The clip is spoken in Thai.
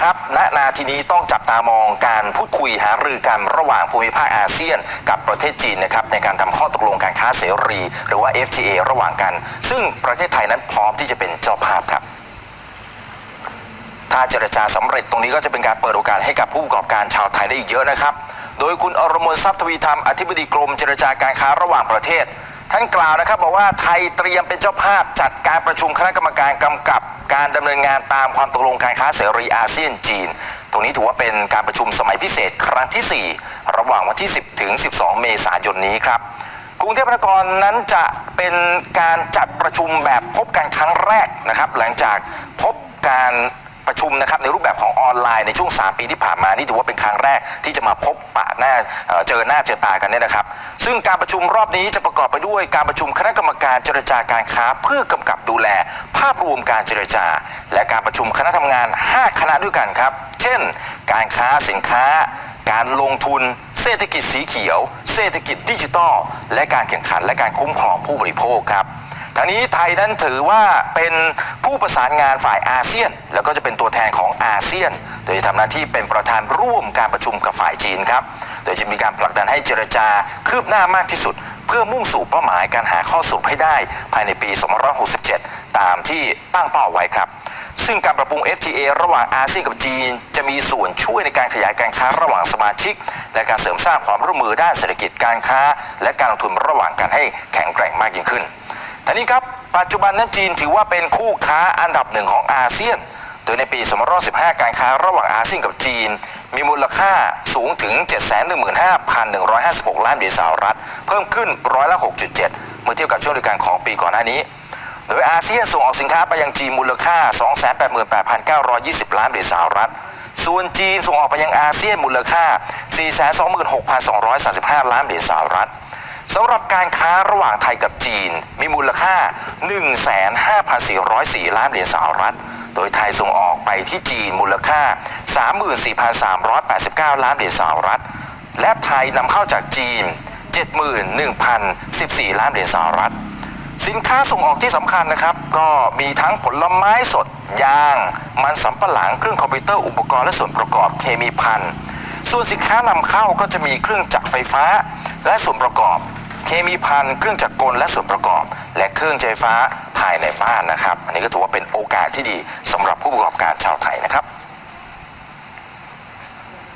ครับ ณ นาทีนี้ต้องจับตามองการพูดคุยหารือกันระหว่างภูมิภาคอาเซียน กับประเทศจีนนะครับในการทำข้อตกลงการค้าเสรี หรือว่า FTA ระหว่างกัน ซึ่งประเทศไทยนั้นพร้อมที่จะเป็นเจ้าภาพครับถ้าเจรจาสำเร็จตรงนี้ก็จะเป็นการเปิดโอกาสให้กับผู้ประกอบการชาวไทยได้อีกเยอะนะครับ โดยคุณอรมนทรัพย์ทวีธรรมอธิบดีกรมเจรจาการค้าระหว่างประเทศ ท่านกล่าวนะครับบอกว่าไทยเตรียมเป็นเจ้าภาพจัดการประชุมคณะกรรมการกำกับ การดำเนินงานตามความตกลงการค้าเสรีอาเซียนจีน ตรงนี้ถือว่าเป็นการประชุมสมัยพิเศษครั้งที่ 4 ระหว่างวันที่ 10 ถึง 12 เมษายนนี้ครับกรุงเทพมหานครนั้นจะเป็นการจัดประชุมแบบพบกันครั้งแรกนะครับ หลังจากพบการประชุมนะครับในรูปแบบของออนไลน์ในช่วง 3 ปีที่ผ่านมานี่ถือว่าเป็นครั้งแรกที่จะมาพบปะหน้าเอ่อเจอหน้าเจอตากันเนี่ยนะครับ ซึ่งการประชุมรอบนี้จะประกอบไปด้วยการประชุมคณะกรรมการเจรจาการค้าเพื่อกำกับดูแล ภาพรวมการเจรจา และการประชุมคณะทำงาน 5 คณะด้วยกันครับ เช่น การค้าสินค้า การลงทุน เศรษฐกิจสีเขียว เศรษฐกิจดิจิทัล และการแข่งขันและการคุ้มครองผู้บริโภคครับ ทางนี้ไทยนั้นถือว่าเป็นผู้ประสานงานฝ่ายอาเซียน แล้วก็จะเป็นตัวแทนของอาเซียน โดยจะทำหน้าที่เป็นประธานร่วมการประชุมกับฝ่ายจีนครับ โดยจะมีการผลักดันให้เจรจาคืบหน้ามากที่สุด เพื่อมุ่งสู่เป้าหมายการหาข้อสรุปให้ได้ ภายในปี 2567 ตามที่ตั้งเป้าไว้ครับซึ่งการปรับปรุง FTA ระหว่างอาเซียนกับจีน จะมีส่วนช่วยในการขยายการค้าระหว่างสมาชิก และการเสริมสร้างความร่วมมือด้านเศรษฐกิจการค้า และการลงทุนระหว่างกันให้แข็งแกร่งมากยิ่งขึ้น ทีนี้ครับ ปัจจุบันนั้นจีนถือว่าเป็นคู่ค้าอันดับหนึ่งของอาเซียน โดยในปี2515 การค้าระหว่างอาเซียนกับจีน มีมูลค่าสูงถึง 715,156 ล้านเหรียญสหรัฐ เพิ่มขึ้นร้อยละ 6.7 เมื่อเทียบกับช่วงเดียวกันของปีก่อนหน้านี้ โดยอาเซียนส่งออกสินค้าไปยังจีนมูลค่า 288,920 ล้านเหรียญสหรัฐส่วนจีนส่งออกไปยังอาเซียนมูลค่า 426,235 ล้านเหรียญสหรัฐ สำหรับการค้าระหว่างไทยกับจีน มีมูลค่า15,404 ล้านเหรียญสหรัฐ โดยไทยส่งออกไปที่จีนมูลค่า 34,389 ล้านเหรียญสหรัฐ และไทยนำเข้าจากจีน 71,014 ล้านเหรียญสหรัฐ สินค้าส่งออกที่สำคัญนะครับ ก็มีทั้งผลไม้สด ยาง มันสำปะหลัง เครื่องคอมพิวเตอร์ อุปกรณ์และส่วนประกอบเคมีพันส่วนสินค้านำเข้าก็จะมีเครื่องจักรไฟฟ้า และส่วนประกอบ เคมีพันเครื่องจักรกลและส่วนประกอบ และเครื่องใช้ไฟฟ้าภายในบ้านนะครับ อันนี้ก็ถือว่าเป็นโอกาสที่ดีสำหรับผู้ประกอบการชาวไทยนะครับ